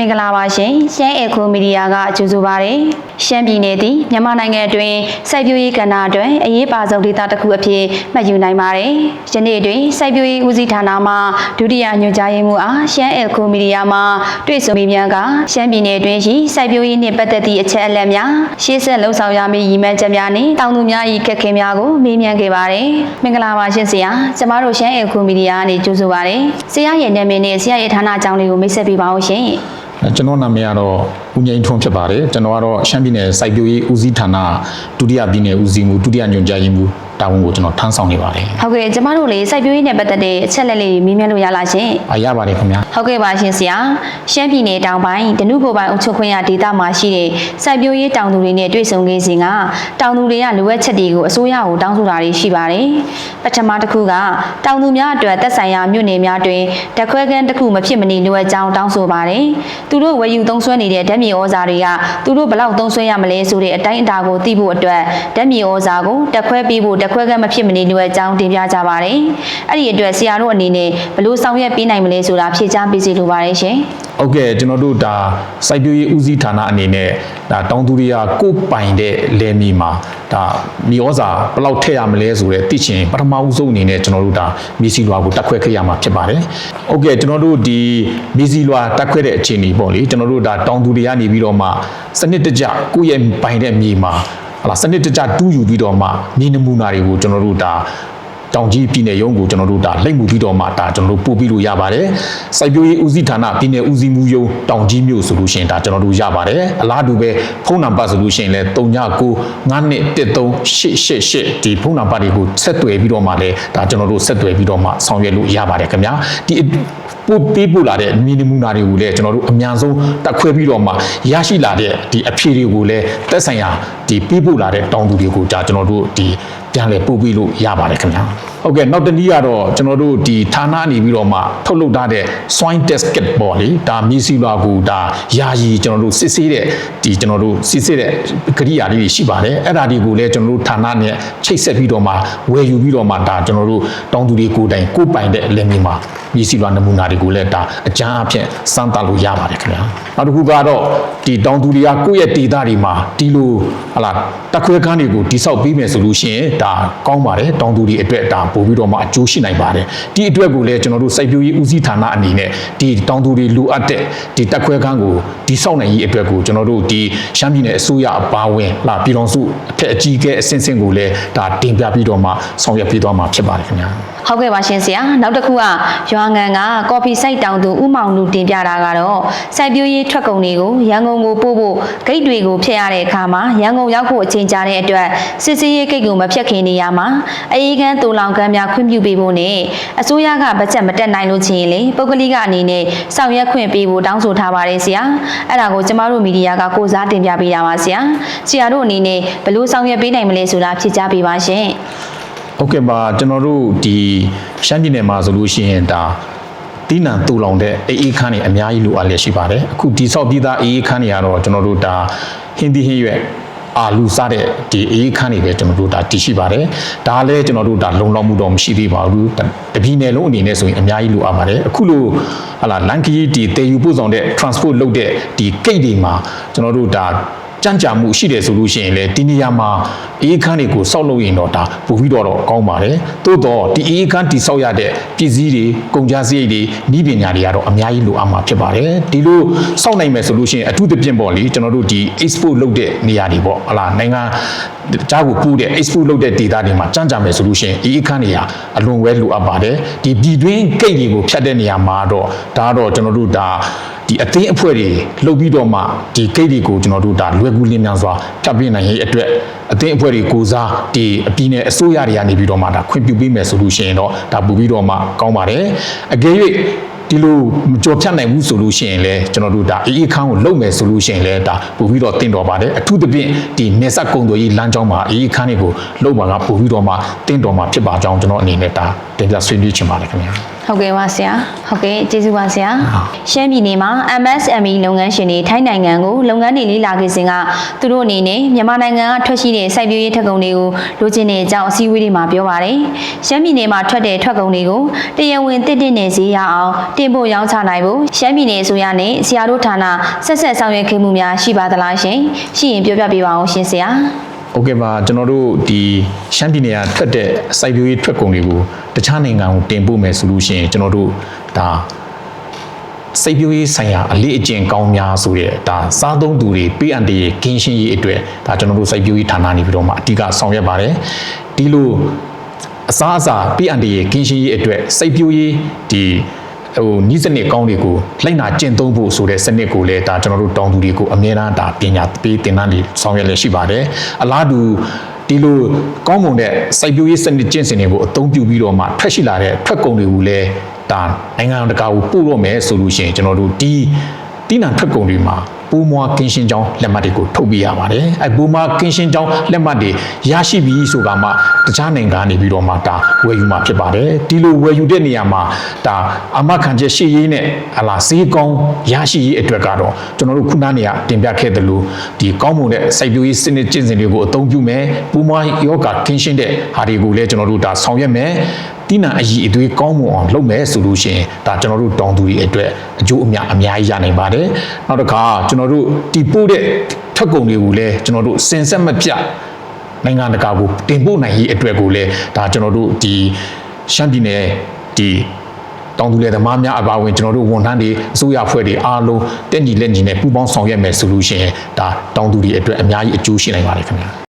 မင်္ဂလာပါရှင်ရှမ်းအေကိုမီဒီယာကကြိုဆိုပါရယ်ရှမ်းပြည်နယ်သည်မြန်မာနိုင်ငံအတွင်းစိုက်ပျိုးရေးကဏ္ဍအတွင်းအရေးပါဆုံးဒေသတစ်ခုအဖြစ်မှတ်ယူနိုင်ပါတယ်ယနေ့အတွင်းစိုက်ပျိုးရေးဦးစီးဌာနမှဒုတိယညွှန်ကြားရေးမှူးအားရှမ်းအေကိုမီဒီယာမှတွေ့ဆုံမေးမြန်းကရှမ်းပြည်နယ်အတွင်းရှိစိုက်ပျိုးရေးနှင့်ပတ်သက်သည့်အချက်အလက်များရှေ့ဆက်လှုပ်ဆောင်ရမည့်ရည်မှန်းချက်များနှင့်တောင်သူများ၏ခက်ခဲများကိုမေးမြန်းခဲ့ပါတယ်မင်္ဂလာပါရှင်ဆရာကျမတို့ရှမ်းအေကိုမီဒီယာကနေကြိုဆိုပါရယ်ဆရာရဲ့နာမည်နဲ့ဆရာရဲ့ဌာနအကြောင်းလေးကိုမိတ်ဆက်ပေးပါဦးရှင် ကျွန်တော်နာမည်ကတော့ဦးငိမ့်ထွန်းဖြစ်ပါတယ်ကျွန်တော်ကတော့ရှမ်းပြည်နယ်စိုက်ပျိုးရေးဦးစီးဌာနဒုတိယပြည်နယ်ဦးစီးမှုဒုတိယညွှန်ကြားရေးမှူး တာဝန်ကိုကျွန်တော်ထမ်းဆောင်နေပါတယ်ဟုတ်ကဲ့ကျမတို့လေစိုက်ပျိုးရေးနဲ့ပတ်သက်တဲ့အချက်လက်လေးတွေမေးမြန်းလို့ရလားရှင်အားရပါတယ်ခင်ဗျာဟုတ်ကဲ့ပါရှင်ဆရာရှမ်းပြည်နယ်တောင်ပိုင်းဒနုကိုယ်ပိုင်အုပ်ချုပ်ခွင့်ရဒေသမှာရှိတဲ့စိုက်ပျိုးရေးတောင်သူတွေနဲ့တွေ့ဆုံခဲ့စဉ်ကတောင်သူတွေကလိုအပ်ချက်တွေကိုအစိုးရကိုတောင်းဆိုတာတွေရှိပါတယ်ပထမတစ်ခုကတောင်သူများအတွက်သက်ဆိုင်ရာမြို့နယ်များတွင်ဓာတ်ခွဲခန်းတစ်ခုမဖြစ်မနေလိုအပ်ကြောင်းတောင်းဆိုပါတယ်သူတို့ဝယ်ယူသုံးစွဲနေတဲ့ဓာတ်မြေဩဇာတွေကသူတို့ဘယ်လောက်သုံးစွဲရမလဲဆိုတဲ့အတိုင်းအတာကိုသိဖို့အတွက်ဓာတ်မြေဩဇာကိုတက်ခွဲပေးဖို့တက်ခွဲခန်းမဖြစ်မနေလိုအပ်ကြောင်းတင်ပြကြပါတယ်အဲ့ဒီအတွက်ဆရာတို့အနေနဲ့ဘယ်လိုဆောင်ရွက်ပေးနိုင်မလဲဆိုတာဖြေကြားပေးစီလိုပါတယ်ရှင်ဟုတ်ကဲ့ကျွန်တော်တို့ဒါစိုက်ပျိုးရေးဦးစီးဌာနအနေနဲ့ဒါတောင်သူတွေကကိုယ်ပိုင်တဲ့လယ်မြေမှာဒါမြေဩဇာဘယ်လောက်ထည့်ရမလဲဆိုတဲ့သိချင်ပထမဦးဆုံးအနေနဲ့ကျွန်တော်တို့ဒါမြေစီလွာကိုတက်ခွဲခဲ့ရမှာဖြစ်ပါတယ်ဟုတ်ကဲ့ကျွန်တော်တို့ဒီမြေစီလွာတက်ခွဲတဲ့အခြေအနေပေါ့လေကျွန်တော်တို့ဒါတောင်သူတွေကနေပြီးတော့မှစနစ်တကျကိုယ့်ရဲ့ပိုင်တဲ့မြေမှာ ဟလာစနစ်တကျတူးယူပြီးတော့မှမြေနမူနာတွေကိုကျွန်တော်တို့ဒါ တောင်ကြီးပြည်နယ်ရုံးကိုကျွန်တော်တို့ဒါလိမ့်မှုပြီးတော့မှဒါကျွန်တော်တို့ပို့ပြီးလို့ရပါတယ်။စိုက်ပျိုးရေးဦးစီးဌာနပြည်နယ်ဦးစီးမှုရုံးတောင်ကြီးမြို့ဆိုလို့ရှိရင်ဒါကျွန်တော်တို့ရပါတယ်။အလားတူပဲဖုန်းနံပါတ်ဆိုလို့ရှိရင်လည်း39921388ဒီဖုန်းနံပါတ်တွေကိုဆက်သွယ်ပြီးတော့မှလည်းဒါကျွန်တော်တို့ဆက်သွယ်ပြီးတော့မှဆောင်ရွက်လို့ရပါတယ်ခင်ဗျာ။ဒီပို့ပေးပို့လာတဲ့မီနီမူနာတွေကိုလည်းကျွန်တော်တို့အများဆုံးတက်ခွဲပြီးတော့မှရရှိလာတဲ့ဒီအဖြေတွေကိုလည်းသက်ဆိုင်ရာဒီပေးပို့လာတဲ့တောင်သူတွေကိုဒါကျွန်တော်တို့ဒီ ပြန်လည်ပို့ပေးလို့ရပါတယ်ခင်ဗျာဟုတ်ကဲ့နောက်တစ်နည်းကတော့ကျွန်တော်တို့ဒီဌာနနေပြီးတော့မှထုတ်လုပ်ထားတဲ့ swine test kit ပေါ့လေဒါမြစီလွာကိုဒါယာယီကျွန်တော်တို့စစ်ဆေးတဲ့ဒီကျွန်တော်တို့စစ်ဆေးတဲ့ကရိယာလေးတွေရှိပါတယ်အဲ့ဒါတွေကိုလည်းကျွန်တော်တို့ဌာနနဲ့ချိတ်ဆက်ပြီးတော့မှဝယ်ယူပြီးတော့မှဒါကျွန်တော်တို့တောင်သူတွေကိုယ်တိုင်ကိုယ်ပိုင်တဲ့လယ်မြေမှာမြစီလွာနမူနာတွေကိုလည်းဒါအကြမ်းအဖြစ်စမ်းသပ်လို့ရပါတယ်ခင်ဗျာနောက်တစ်ခုကတော့ဒီတောင်သူတွေကကိုယ့်ရဲ့ဒေသတွေမှာဒီလိုဟလာတက်ခွဲကန်းတွေကိုတိဆောက်ပြီးမယ်ဆိုလို့ရှိရင်ဒါကောင်းပါတယ်တောင်သူတွေအတွက်ဒါပို့ပြီးတော့မှအကျိုးရှိနိုင်ပါတယ်ဒီအတွက်ကိုလည်းကျွန်တော်တို့စိုက်ပျိုးရေးဦးစီးဌာနအနေနဲ့ဒီတောင်သူတွေလိုအပ်တဲ့ဒီတက်ခွဲကန်းကိုတိဆောက်နိုင်ရေးအတွက်ကိုကျွန်တော်တို့ဒီရှမ်းပြည်နယ်အစိုးရအပါအဝင်လာပြည်တော်စုအထက်အကြီးအကဲအဆင့်ဆင့်ကိုလည်းဒါတင်ပြပြီးတော့မှဆောင်ရွက်ပေးသွားမှာဖြစ်ပါတယ်ခင်ဗျာဟုတ်ကဲ့ပါရှင်ဆရာနောက်တစ်ခုကရွာငံကကော်ဖီစိုက်တောင်သူဥမောင်လူတင်ပြတာကတော့စိုက်ပျိုးရေးထွက်ကုန်တွေကိုရန်ကုန်ကိုပို့ဖို့ဂိတ်တွေကိုဖျက်ရတဲ့အခါမှာရန်ကုန်ရောက်ဖို့အချိန်ကြာတဲ့အတွက်စစ်စေးရေးဂိတ်ကိုမဖျက်ခင်နေရမှာအအေးခန်းတူလောင်ခန်းများခွင့်ပြုပေးဖို့နဲ့အစိုးရကဘတ်ဂျက်မတက်နိုင်လို့ချင်ရင်လေပုဂ္ဂလိကအနေနဲ့ဆောင်ရွက်ခွင့်ပေးဖို့တောင်းဆိုထားပါတယ်ဆရာအဲ့ဒါကိုကျမတို့မီဒီယာကကိုစားတင်ပြပေးတာပါဆရာဆရာတို့အနေနဲ့ဘယ်လိုဆောင်ရွက်ပေးနိုင်မလဲဆိုတာဖြေကြားပေးပါရှင်ဟုတ်ကဲ့ပါကျွန်တော်တို့ဒီရှမ်းပြည်နယ်မှာဆိုလို့ရှိရင်ဒါတီးနံတူလောင်တဲ့အေးအေးခန်းတွေအများကြီးလိုအပ်လျက်ရှိပါတယ်အခုဒီဆော့ပြည်သားအေးအေးခန်းတွေကတော့ကျွန်တော်တို့ဒါဟင်းသီးဟင်းရွက် အာလူစားတဲ့ဒီအေးခန်းတွေပဲကျွန်တော်တို့ဒါတည်ရှိပါတယ်ဒါလည်းကျွန်တော်တို့ဒါလုံလောက်မှုတော့မရှိသေးပါဘူးတတပြည်နယ်လုံးအနေနဲ့ဆိုရင်အများကြီးလိုအပ်ပါတယ်အခုလိုဟာလာလန်ကီဒီတေယူပို့ဆောင်တဲ့ transport လုပ်တဲ့ဒီကိတ်တွေမှာကျွန်တော်တို့ဒါ ကြမ်းကြာမှုရှိတယ်ဆိုလို့ရှိရင်လေဒီနေရာမှာအေးခန်းတွေကိုစောက်လုပ်ရင်တော့ဒါပိုပြီးတော့ကောင်းပါတယ်။သို့တော့ဒီအေးခန်းတိစောက်ရတဲ့ပြည်စည်းတွေကုန်ကြစရိတ်တွေဤပညာတွေကတော့အများကြီးလိုအပ်မှာဖြစ်ပါတယ်။ဒီလိုစောက်နိုင်မယ်ဆိုလို့ရှိရင်အထူးသဖြင့်ပေါ့လေကျွန်တော်တို့ဒီ export လုပ်တဲ့နေရာတွေပေါ့ဟလာနိုင်ငံကြားကိုပို့တဲ့ export လုပ်တဲ့ data တွေမှာကြမ်းကြာမယ်ဆိုလို့ရှိရင်အေးခန်းတွေဟာအလွန်ဝဲလိုအပ်ပါတယ်။ဒီပြည်တွင်းဂိတ်တွေကိုဖြတ်တဲ့နေရာမှာတော့ဒါကတော့ကျွန်တော်တို့ဒါ ဒီအသင်းအဖွဲ့တွေလှုပ်ပြီးတော့မှဒီဂိတ်တွေကိုကျွန်တော်တို့ဒါလွယ်ကူလင်းမြန်စွာဖြတ်ပြနိုင်ရေးအတွက်အသင်းအဖွဲ့တွေကိုစားဒီအပြည်နယ်အစိုးရတွေကနေပြီးတော့မှဒါခွင့်ပြုပေးမယ်ဆိုလို့ရှိရင်တော့ဒါပို့ပြီးတော့မှကောင်းပါတယ်အကယ်၍ဒီလိုမကြော်ဖြတ်နိုင်ဘူးဆိုလို့ရှိရင်လည်းကျွန်တော်တို့ဒါအေးအေးခန်းကိုလုံမယ်ဆိုလို့ရှိရင်လည်းဒါပို့ပြီးတော့တင်တော်ပါတယ်အထူးသဖြင့်ဒီနေဆက်ကုံတော်ကြီးလမ်းကြောင်းမှာအေးအေးခန်းတွေကိုလုံပါကပို့ပြီးတော့မှတင်တော်မှာဖြစ်ပါကြောင်းကျွန်တော်အနေနဲ့ဒါတင်ပြဆွေးနွေးချင်ပါတယ်ခင်ဗျာ ဟဟုတ်ကဲ့ပါဆရာဟုတ်ကဲ့ကျေးဇူးပါဆရာဟုတ်ရှမ်းပြည်နယ်မှာ MSME လုပ်ငန်းရှင်တွေထိုင်းနိုင်ငံကိုလုပ်ငန်းတွေလေးလာခဲ့စဉ်ကသူတို့အနေနဲ့မြန်မာနိုင်ငံကထွက်ရှိတဲ့စိုက်ပျိုးရေးထွက်ကုန်တွေကိုလိုချင်တဲ့အကြောင်းအစည်းအဝေးတွေမှာပြောပါတယ်ရှမ်းပြည်နယ်မှာထွက်တဲ့ထွက်ကုန်တွေကိုတရားဝင်တစ်တစ်နဲ့ဈေးရအောင်တင်ပို့ရောင်းချနိုင်ဖို့ရှမ်းပြည်နယ်အစိုးရနဲ့ဆရာတို့ဌာနဆက်ဆက်ဆောင်ရွက်ခဲ့မှုများရှိပါသလားရှင်ရှိရင်ပြောပြပေးပါအောင်ရှင်ဆရာ โอเคပါကျွန်တော်တို့ဒီရှမ်းပြည်နယ်ကထွက်တဲ့စိုက်ပျိုးရေးထွက်ကုန်တွေကိုတခြားနိုင်ငံကိုတင်ပို့မယ်ဆိုလို့ရှိရင်ကျွန်တော်တို့ဒါစိတ်ပြိုးရေးဆိုင်ရာအလေးအကျင့်ကောင်းများဆိုတဲ့ဒါစားသုံးသူတွေပေးအပ်တဲ့ကင်းရှင်းရေးအတွက်ဒါကျွန်တော်တို့စိုက်ပျိုးရေးဌာနနေပြီးတော့မှအဓိကဆောင်ရွက်ပါတယ်ဒီလိုအစားအစာပေးအပ်တဲ့ကင်းရှင်းရေးအတွက်စိတ်ပြိုးရေးဒီ ဟိုနီးစနစ်ကောင်းတွေကိုလိုက်နာကျင့်သုံးဖို့ဆိုတဲ့စနစ်ကိုလည်းဒါကျွန်တော်တို့တောင်းသူတွေကိုအမြဲတမ်းဒါပညာပေးသင်တန်းတွေဆောင်ရွက်လည်းရှိပါတယ်အလားတူဒီလိုကောင်းမွန်တဲ့စိုက်ပျိုးရေးစနစ်ကျင့်စဉ်တွေကိုအသုံးပြုပြီးတော့မှထွက်ရှိလာတဲ့ထွက်ကုန်တွေကိုလည်းဒါနိုင်ငံတကာကိုပို့တော့မယ်ဆိုလို့ရှိရင်ကျွန်တော်တို့ဒီတိနံထွက်ကုန်တွေမှာ ပိုးမွားကင်းရှင်းကြောင်းလက်မှတ်တွေကိုထုတ်ပြရပါတယ်အဲပိုးမွားကင်းရှင်းကြောင်းလက်မှတ်တွေရရှိပြီဆိုတာမှတခြားနိုင်ငံကနေပြီးတော့မှဒါဝယ်ယူမှာဖြစ်ပါတယ်ဒီလိုဝယ်ယူတဲ့နေရာမှာဒါအမခံချက်ရှိရေးနဲ့ဟလာဈေးကောင်းရရှိရေးအတွက်ကတော့ကျွန်တော်တို့ခုနကနေကတင်ပြခဲ့တယ်လို့ဒီကောင်းမွန်တဲ့စိုက်ပျိုးရေးစနစ်ကျင့်စဉ်တွေကိုအသုံးပြုမယ်ပိုးမွားယောဂကင်းရှင်းတဲ့ဟာတွေကိုလည်းကျွန်တော်တို့ဒါဆောင်ရွက်မယ် တိနာအည်အသွေးကောင်းမွန်အောင်လုပ်မယ်ဆိုလို့ရှိရင်ဒါကျွန်တော်တို့တောင်းသူတွေအတွက်အကျိုးအများအများကြီးရနိုင်ပါတယ်နောက်တစ်ခါကျွန်တော်တို့တီပို့တဲ့ထွက်ကုန်တွေကိုလည်းကျွန်တော်တို့စင်ဆက်မပြတ်နိုင်ငံတကာကိုတင်ပို့နိုင်ရေးအတွက်ကိုလည်းဒါကျွန်တော်တို့ဒီရှမ်းပြည်နယ်ဒီတောင်သူလယ်သမားများအပါအဝင်ကျွန်တော်တို့ဝန်ထမ်းတွေအစိုးရအဖွဲ့တွေအားလုံးတက်ညီလက်ညီနဲ့ပူးပေါင်းဆောင်ရွက်မယ်ဆိုလို့ရှိရင်ဒါတောင်သူတွေအတွက်အများကြီးအကျိုးရှိနိုင်ပါတယ်ခင်ဗျာ